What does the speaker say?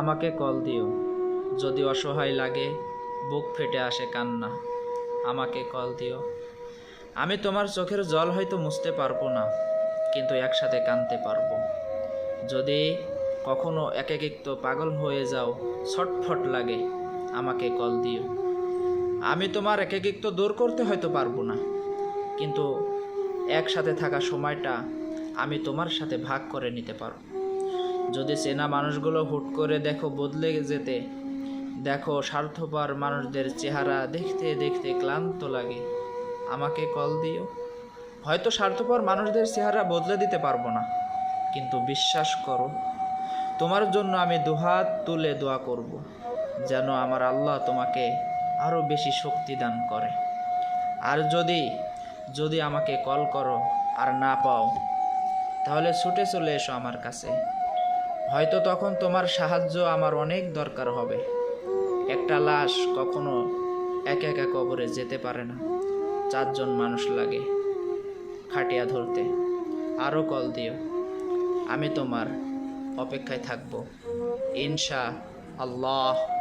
আমাকে কল দিও। যদি অসহায় লাগে, বুক ফেটে আসে কান্না। আমাকে কল দিও। আমি তোমার চোখের জল হয়তো মুছতে পারব না, কিন্তু একসাথে কানতে পারব। যদি কখনো এক একিক্ত পাগল হয়ে যাও, ছটফট লাগে, আমাকে কল দিও। আমি তোমার এক একিক্ত দূর করতে হয়তো পারব না, কিন্তু একসাথে থাকা সময়টা আমি তোমার সাথে ভাগ করে নিতে পারব। যদি চেনা মানুষগুলো হুট করে দেখো বদলে যেতে, দেখো স্বার্থপর মানুষদের চেহারা দেখতে দেখতে ক্লান্ত লাগে। আমাকে কল দিও। হয়তো স্বার্থপর মানুষদের চেহারা বদলে দিতে পারব না, কিন্তু বিশ্বাস করো, তোমার জন্য আমি দুহাত তুলে দোয়া করব, যেন আমার আল্লাহ তোমাকে আরও বেশি শক্তি দান করে। আর যদি যদি আমাকে কল করো আর না পাও, তাহলে ছুটে চলে এসো আমার কাছে। হয়তো তখন তোমার সাহায্য আমার অনেক দরকার হবে। একটা লাশ কখনো একা একা কবরে যেতে পারে না। চারজন মানুষ লাগে খাটিয়া ধরতে। আরও কল দিও। আমি তোমার অপেক্ষায় থাকব। ইনশা আল্লাহ।